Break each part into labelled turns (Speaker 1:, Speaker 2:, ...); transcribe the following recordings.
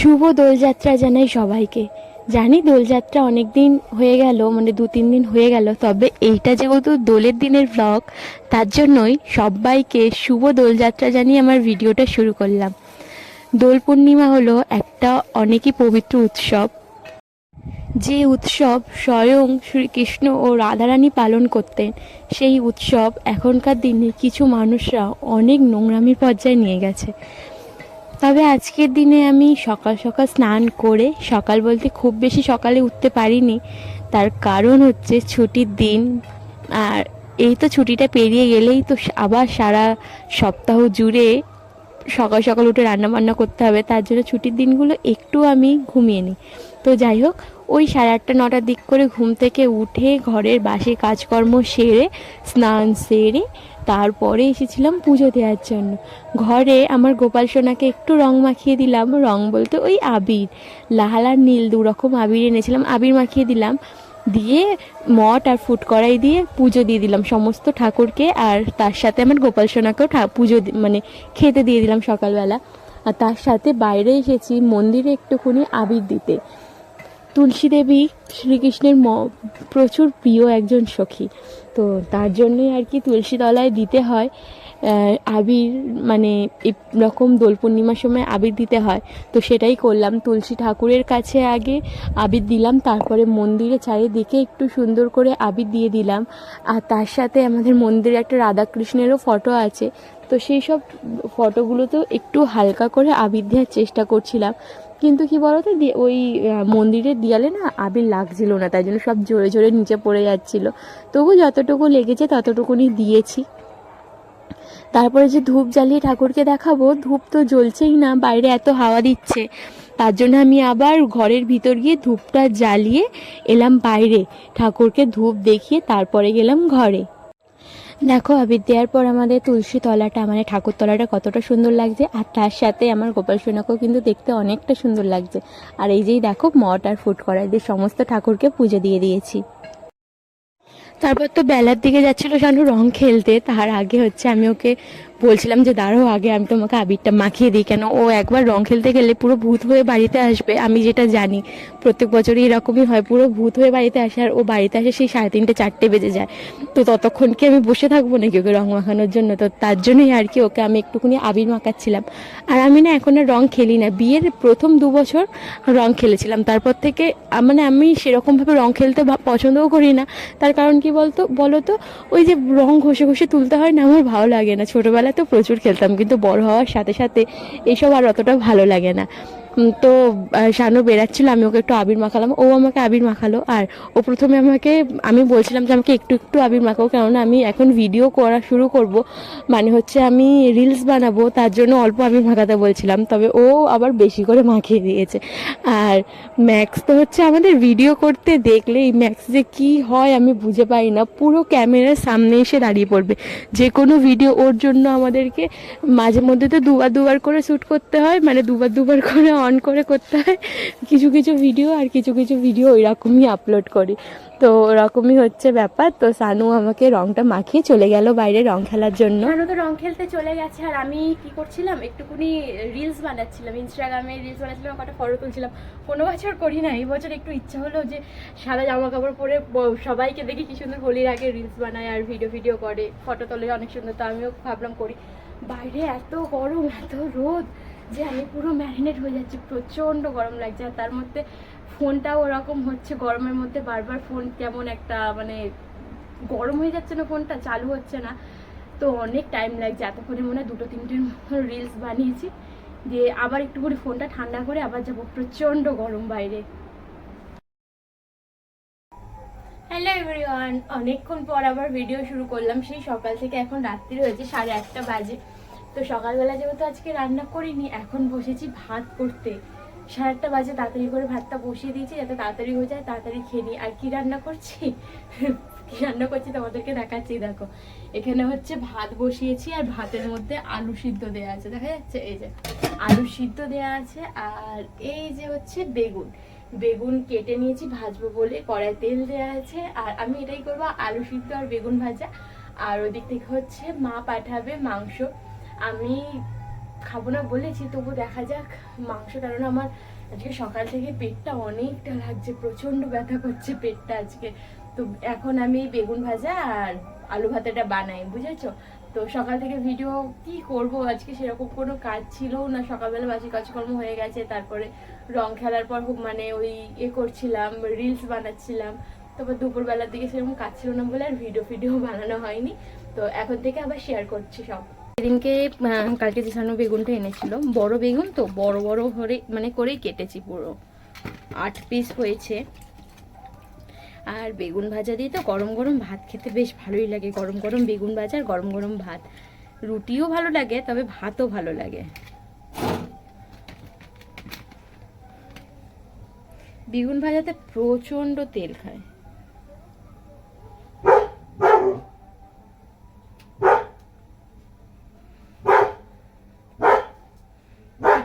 Speaker 1: শুভ দোলযাত্রা জানাই সবাইকে। জানি দোলযাত্রা অনেক দিন হয়ে গেল মানে দু, তিন দিন হয়ে গেল, তবে এইটা যেহেতু দোলের দিনের ব্লগ তার জন্যই সবাইকে শুভ দোলযাত্রা জানিয়ে আমার ভিডিওটা শুরু করলাম। দোল পূর্ণিমা হলো একটা অনেকই পবিত্র উৎসব। যে উৎসব স্বয়ং শ্রীকৃষ্ণ ও রাধারানী পালন করতেন, সেই উৎসব এখনকার দিনে কিছু মানুষরা অনেক নোংরামির পর্যায়ে নিয়ে গেছে। তবে আজকের দিনে আমি সকাল সকাল স্নান করে, সকাল বলতে খুব বেশি সকালে উঠতে পারিনি। তার কারণ হচ্ছে ছুটির দিন। আর এই তো ছুটিটা পেরিয়ে গেলেই তো আবার সারা সপ্তাহ জুড়ে সকাল সকাল উঠে রান্না বান্না করতে হবে। তার জন্য ছুটির দিনগুলো একটু আমি ঘুমিয়ে নিই। তো যাই হোক, ওই সাড়ে আটটা, নটার দিক করে ঘুম থেকে উঠে ঘরের বাসি কাজকর্ম সেরে, স্নান সেরে তারপরে এসেছিলাম পুজো দেওয়ার জন্য। ঘরে আমার গোপাল সোনাকে একটু রং মাখিয়ে দিলাম। রং বলতে ওই আবির। লাল আর নীল দু রকম আবির এনেছিলাম। আবির মাখিয়ে দিলাম। দিয়ে মঠ আর ফুট কড়াই দিয়ে পুজো দিয়ে দিলাম সমস্ত ঠাকুরকে। আর তার সাথে আমার গোপাল সোনাকেও পুজো মানে খেতে দিয়ে দিলাম সকালবেলা। আর তার সাথে বাইরে এসেছি মন্দিরে একটুখানি আবির দিতে। তুলসী দেবী শ্রীকৃষ্ণের ম প্রচুর প্রিয় একজন সখী। তো তার জন্যই আর কি তুলসী তলায় দিতে হয়। আবির মানে এরকম দোল পূর্ণিমার সময় আবির দিতে হয়। তো সেটাই করলাম। তুলসী ঠাকুরের কাছে আগে আবির দিলাম, তারপরে মন্দিরে চারিদিকে একটু সুন্দর করে আবির দিয়ে দিলাম। আর তার সাথে আমাদের মন্দিরে একটা রাধাকৃষ্ণেরও ফটো আছে। তো সেই সব ফটোগুলোতেও একটু হালকা করে আবির দেওয়ার চেষ্টা করছিলাম। কিন্তু কি বলতো ওই মন্দিরের দেয়ালে না আবির লাগছিল না, তাই জন্য সব জোরে জোরে নিচে পড়ে যাচ্ছিল। তবু যতটুকু লেগেছে ততটুকুনি দিয়েছি। তারপরে যে ধূপ জ্বালিয়ে ঠাকুরকে দেখাবো, ধূপ তো জ্বলছেই না, বাইরে এত হাওয়া দিচ্ছে। তার জন্য আমি আবার ঘরের ভিতর গিয়ে ধূপটা জ্বালিয়ে এলাম বাইরে। ঠাকুরকে ধূপ দেখিয়ে তারপরে গেলাম ঘরে। দেখো আবির দেওয়ার পর আমাদের তুলসী তলাটা মানে ঠাকুর তলাটা কতটা সুন্দর লাগছে। আর তার সাথে আমার গোপাল সোনাকেও কিন্তু দেখতে অনেকটা সুন্দর লাগছে। আর এই যেই দেখো, মঠ আর ফুট করাই দিয়ে সমস্ত ঠাকুরকে পুজো দিয়ে দিয়েছি। তারপর তো বেলার দিকে যাচ্ছিল শানু রং খেলতে তার আগে হচ্ছে আমি ওকে বলছিলাম যে দাঁড়ো আগে, আমি তোমাকে আবিরটা মাখিয়ে দিই। কেন? ও একবার রং খেলতে গেলে পুরো ভূত হয়ে বাড়িতে আসবে, আমি যেটা জানি। প্রত্যেক বছরই এরকমই হয়, পুরো ভূত হয়ে বাড়িতে আসে আর ও বাড়িতে আসে সেই সাড়ে তিনটে, চারটে বেজে যায়। তো ততক্ষণ কি আমি বসে থাকব নাকি ওকে রং মাখানোর জন্য? তো তার জন্যই আর কি ওকে আমি একটুখানি আবির মাখাচ্ছিলাম। আর আমি না এখন আর রং খেলি না। বিয়ের প্রথম দু বছর রং খেলেছিলাম। তারপর থেকে মানে আমি সেরকমভাবে রং খেলতে পছন্দও করি না। তার কারণ কি বলতো বলো তো ওই যে রং ঘষে ঘষে তুলতে হয় না, আমার ভালো লাগে না। ছোটোবেলায় তো প্রচুর খেলতাম, কিন্তু বড় হওয়ার সাথে সাথে এসব আর অতটা ভালো লাগে না। তো শানু বেরাচ্ছিল আমি ওকে একটু আবির মাখালাম। ও আমাকে আবির মাখালো। আর ও প্রথমে আমাকে, আমি বলছিলাম যে আমাকে একটু একটু আবির মাখাও, কেননা আমি এখন ভিডিও করা শুরু করব। মানে হচ্ছে আমি রিলস বানাবো, তার জন্য অল্প আবির মাখাতে বলছিলাম। তবে ও আবার বেশি করে মাখিয়ে দিয়েছে। আর ম্যাক্স তো হচ্ছে আমাদের ভিডিও করতে দেখলেই ম্যাক্স যে কি হয় আমি বুঝে পাই না। পুরো ক্যামেরার সামনে এসে দাঁড়িয়ে পড়বে। যে কোনো ভিডিও ওর জন্য আমাদেরকে মাঝে মধ্যে তো দুবার দুবার করে শ্যুট করতে হয়। মানে দুবার দুবার করে অন করে করতে হয়। কিছু কিছু ভিডিও আর কিছু কিছু ভিডিও ওই রকমই আপলোড করি। তো ওরকমই হচ্ছে ব্যাপার। তো সানু আমাকে রংটা মাখিয়ে চলে গেল বাইরে রং খেলার জন্য। সানু তো রং খেলতে চলে গেছে। আর আমি কি করছিলাম? একটুখানি রিলস বানাচ্ছিলাম। ইনস্টাগ্রামে রিলস বানাচ্ছিলাম, কটা ফটো তুলছিলাম। কোনো বছর করি না। এই বছর একটু ইচ্ছা হলো যে সাদা জামা কাপড় পরে সবাইকে দেখি কি সুন্দর হোলির আগে রিলস বানায় আর ভিডিও ভিডিও করে ফটো তোলে, অনেক সুন্দর। তো আমিও ভাবলাম করি। বাইরে এত গরম, এত রোদ। যে আমি পুরো ম্যারিনেট হয়ে যাচ্ছি, প্রচণ্ড গরম লাগছে। আর তার মধ্যে ফোনটাও ওরকম হচ্ছে, গরমের মধ্যে বারবার ফোন কেমন একটা মানে গরম হয়ে যাচ্ছে না ফোনটা, চালু হচ্ছে না। তো অনেক টাইম লাগছে। এতক্ষণে মনে হয় দুটো, তিনটের মতো রিলস বানিয়েছি। দিয়ে আবার একটু করে ফোনটা ঠান্ডা করে আবার যাব প্রচণ্ড গরম বাইরে। হ্যালো এভরিওয়ান অনেকক্ষণ পর আবার ভিডিও শুরু করলাম। সেই সকাল থেকে এখন রাত্রি হয়েছে, সাড়ে আটটা বাজে। তো সকালবেলা যেহেতু আজকে রান্না করিনি, এখন বসেছি ভাত করতে। সাড়ে আটটা বাজে, তাড়াতাড়ি করে ভাতটা বসিয়ে দিয়েছি, যাতে তাড়াতাড়ি হয়ে যায়, তাড়াতাড়ি খেয়ে নিই। আর কি রান্না করছি? কি রান্না করছি তোমাদেরকে দেখাচ্ছি, দেখো। এখানে হচ্ছে ভাত বসিয়েছি আর ভাতের মধ্যে আলু সিদ্ধ দেওয়া আছে, দেখা যাচ্ছে? এই যে, আলু সিদ্ধ দেওয়া আছে আর এই যে হচ্ছে বেগুন। বেগুন কেটে নিয়েছি, ভাজবো বলে। কড়াই তেল দেওয়া আছে আর আমি এটাই করব, আলু সিদ্ধ আর বেগুন ভাজা। আর ওদিক থেকে হচ্ছে মা পাঠাবে মাংস। আমি খাব না বলেছি, তবু দেখা যাক। মাংস কারণ আমার আজকে সকাল থেকে পেটটা অনেকটা লাগছে প্রচণ্ড ব্যথা করছে পেটটা আজকে। তো এখন আমি বেগুন ভাজা আর আলু ভাতাটা বানাই, বুঝেছ? তো সকাল থেকে ভিডিও কি করব? আজকে সেরকম কোনো কাজ ছিল না। সকালবেলা বাসি কাজকর্ম হয়ে গেছে, তারপরে রং খেলার পর মানে ওই এ করছিলাম রিলস বানাচ্ছিলাম। তারপর দুপুরবেলার দিকে সেরকম কাজ ছিল না বলে আর ভিডিও ফিডিও বানানো হয়নি। তো এখন থেকে আবার শেয়ার করছি সব। সেদিনকে কালকে জিসানো বেগুনটা এনেছিল। বড় বেগুন তো, বড় বড় করে মানে করেই কেটেছি পুরো। আট পিস হয়েছে। আর বেগুন ভাজা দিয়ে তো গরম গরম ভাত খেতে বেশ ভালোই লাগে। গরম গরম বেগুন ভাজা গরম গরম ভাত। রুটিও ভালো লাগে, তবে ভাতও ভালো লাগে। বেগুন ভাজাতে প্রচণ্ড তেল খায় একটু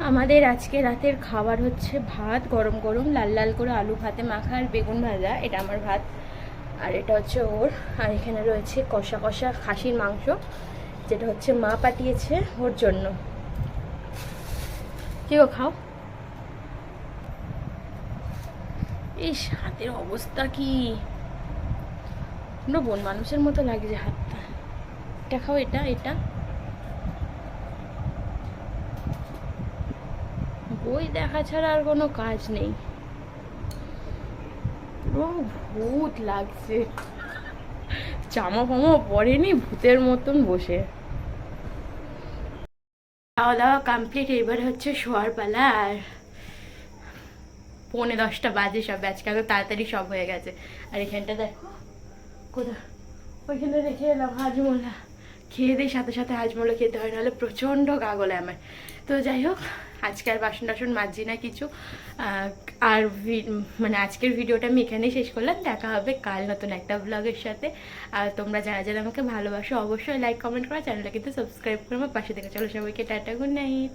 Speaker 1: আমাদের আজকে রাতের খাবার হচ্ছে ভাত, গরম গরম, লাল লাল করে আলু ভাতে মাখা আর বেগুন ভাজা, এটা আমার ভাত। আর এটা হচ্ছে ওর। আর এখানে রয়েছে কষা কষা খাসির মাংস, যেটা হচ্ছে মা পাঠিয়েছে ওর জন্য। কেউ খাও? ইস, হাতের অবস্থা কি? বন মানুষের মতো লাগছে হাতটা। এটা খাও, এটা এটা। দেখা ছাড়া আর কোনো কাজ নেই। ভূত লাগছে। জামা ফামা পরেনি, ভূতের মতন বসে। খাওয়া দাওয়া কমপ্লিট এবার হচ্ছে শোয়ার পালা আর পৌনে দশটা বাজে সব, আজকে আগে তাড়াতাড়ি সব হয়ে গেছে। আর এখানটা দেখো কোথা ওইখানে রেখে এলাম হাজমোলা। খেয়ে দিয়ে সাথে সাথে হাজমোলা খেতে হয়, নাহলে প্রচণ্ড গাগলে আমার। তো যাই হোক আজকে আর বাসন টাসন মাজছি না কিছু। আর মানে আজকের ভিডিওটা আমি এখানেই শেষ করলাম। দেখা হবে কাল নতুন একটা ব্লগের সাথে। আর তোমরা যারা যারা আমাকে ভালোবাসো, অবশ্যই লাইক কমেন্ট করা। চ্যানেলটা কিন্তু সাবস্ক্রাইব করে আমার পাশে থেকে চলো সবাইকে, টাটা গুড নাইট